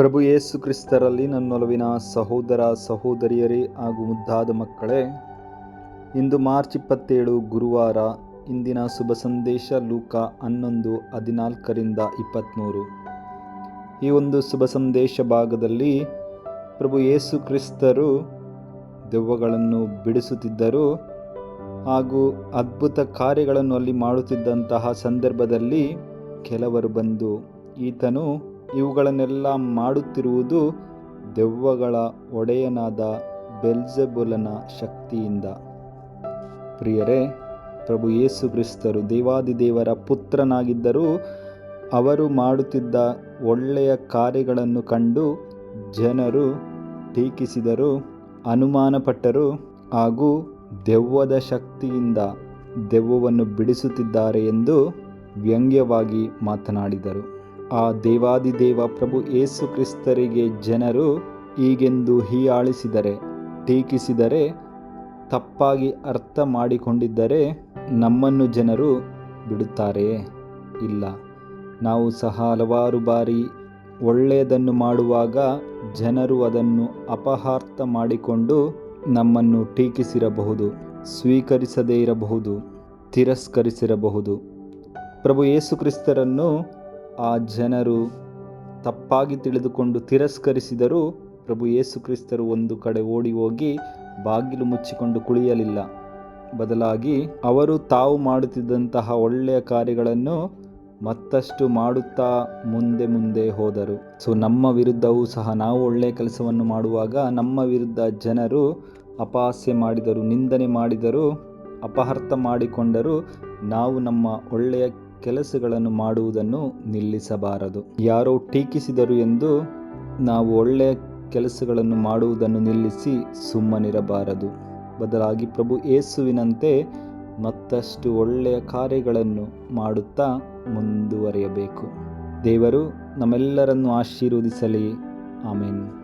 ಪ್ರಭು ಯೇಸು ಕ್ರಿಸ್ತರಲ್ಲಿ ನನ್ನೊಲವಿನ ಸಹೋದರ ಸಹೋದರಿಯರೇ ಹಾಗೂ ಮುದ್ದಾದ ಮಕ್ಕಳೇ, ಇಂದು ಮಾರ್ಚ್ ಇಪ್ಪತ್ತೇಳು ಗುರುವಾರ ಇಂದಿನ ಶುಭ ಸಂದೇಶ ಲೂಕ ಹನ್ನೊಂದು ಹದಿನಾಲ್ಕರಿಂದ ಇಪ್ಪತ್ತ್ಮೂರು. ಈ ಒಂದು ಶುಭ ಸಂದೇಶ ಭಾಗದಲ್ಲಿ ಪ್ರಭು ಯೇಸು ಕ್ರಿಸ್ತರು ದೆವ್ವಗಳನ್ನು ಬಿಡಿಸುತ್ತಿದ್ದರು ಹಾಗೂ ಅದ್ಭುತ ಕಾರ್ಯಗಳನ್ನು ಅಲ್ಲಿ ಮಾಡುತ್ತಿದ್ದಂತಹ ಸಂದರ್ಭದಲ್ಲಿ ಕೆಲವರು ಬಂದು ಈತನು ಇವುಗಳನ್ನೆಲ್ಲ ಮಾಡುತ್ತಿರುವುದು ದೆವ್ವಗಳ ಒಡೆಯನಾದ ಬೆಲ್ಜೆಬುಲನ ಶಕ್ತಿಯಿಂದ. ಪ್ರಿಯರೇ, ಪ್ರಭು ಯೇಸು ಕ್ರಿಸ್ತರು ದೇವಾದಿದೇವರ ಪುತ್ರನಾಗಿದ್ದರೂ ಅವರು ಮಾಡುತ್ತಿದ್ದ ಒಳ್ಳೆಯ ಕಾರ್ಯಗಳನ್ನು ಕಂಡು ಜನರು ಟೀಕಿಸಿದರು, ಅನುಮಾನಪಟ್ಟರು ಹಾಗೂ ದೆವ್ವದ ಶಕ್ತಿಯಿಂದ ದೆವ್ವವನ್ನು ಬಿಡಿಸುತ್ತಿದ್ದಾರೆ ಎಂದು ವ್ಯಂಗ್ಯವಾಗಿ ಮಾತನಾಡಿದರು. ಆ ದೇವಾದಿದೇವ ಪ್ರಭು ಯೇಸು ಕ್ರಿಸ್ತರಿಗೆ ಜನರು ಹೀಗೆಂದು ಹೀಯಾಳಿಸಿದರೆ, ಟೀಕಿಸಿದರೆ, ತಪ್ಪಾಗಿ ಅರ್ಥ ಮಾಡಿಕೊಂಡಿದ್ದರೆ ನಮ್ಮನ್ನು ಜನರು ಬಿಡುತ್ತಾರೆಯೇ ಇಲ್ಲ, ನಾವು ಸಹ ಹಲವಾರು ಬಾರಿ ಒಳ್ಳೆಯದನ್ನು ಮಾಡುವಾಗ ಜನರು ಅದನ್ನು ಅಪಹಾರ್ಥ ಮಾಡಿಕೊಂಡು ನಮ್ಮನ್ನು ಟೀಕಿಸಿರಬಹುದು, ಸ್ವೀಕರಿಸದೇ ಇರಬಹುದು, ತಿರಸ್ಕರಿಸಿರಬಹುದು. ಪ್ರಭು ಯೇಸು ಕ್ರಿಸ್ತರನ್ನು ಆ ಜನರು ತಪ್ಪಾಗಿ ತಿಳಿದುಕೊಂಡು ತಿರಸ್ಕರಿಸಿದರೂ ಪ್ರಭು ಯೇಸು ಕ್ರಿಸ್ತರು ಒಂದು ಕಡೆ ಓಡಿ ಹೋಗಿ ಬಾಗಿಲು ಮುಚ್ಚಿಕೊಂಡು ಕುಳಿಯಲಿಲ್ಲ. ಬದಲಾಗಿ ಅವರು ತಾವು ಮಾಡುತ್ತಿದ್ದಂತಹ ಒಳ್ಳೆಯ ಕಾರ್ಯಗಳನ್ನು ಮತ್ತಷ್ಟು ಮಾಡುತ್ತಾ ಮುಂದೆ ಮುಂದೆ ಹೋದರು. ಸೊ ನಮ್ಮ ವಿರುದ್ಧವೂ ಸಹ ನಾವು ಒಳ್ಳೆಯ ಕೆಲಸವನ್ನು ಮಾಡುವಾಗ ನಮ್ಮ ವಿರುದ್ಧ ಜನರು ಅಪಹಾಸ್ಯ ಮಾಡಿದರು, ನಿಂದನೆ ಮಾಡಿದರು ಅಪಹರ್ಥ ಮಾಡಿಕೊಂಡರು ನಾವು ನಮ್ಮ ಒಳ್ಳೆಯ ಕೆಲಸಗಳನ್ನು ಮಾಡುವುದನ್ನು ನಿಲ್ಲಿಸಬಾರದು. ಯಾರೋ ಟೀಕಿಸಿದರು ಎಂದು ನಾವು ಒಳ್ಳೆಯ ಕೆಲಸಗಳನ್ನು ಮಾಡುವುದನ್ನು ನಿಲ್ಲಿಸಿ ಸುಮ್ಮನಿರಬಾರದು. ಬದಲಾಗಿ ಪ್ರಭು ಯೇಸುವಿನಂತೆ ಮತ್ತಷ್ಟು ಒಳ್ಳೆಯ ಕಾರ್ಯಗಳನ್ನು ಮಾಡುತ್ತಾ ಮುಂದುವರಿಯಬೇಕು. ದೇವರು ನಮ್ಮೆಲ್ಲರನ್ನು ಆಶೀರ್ವದಿಸಲಿ. ಆಮೇನ್.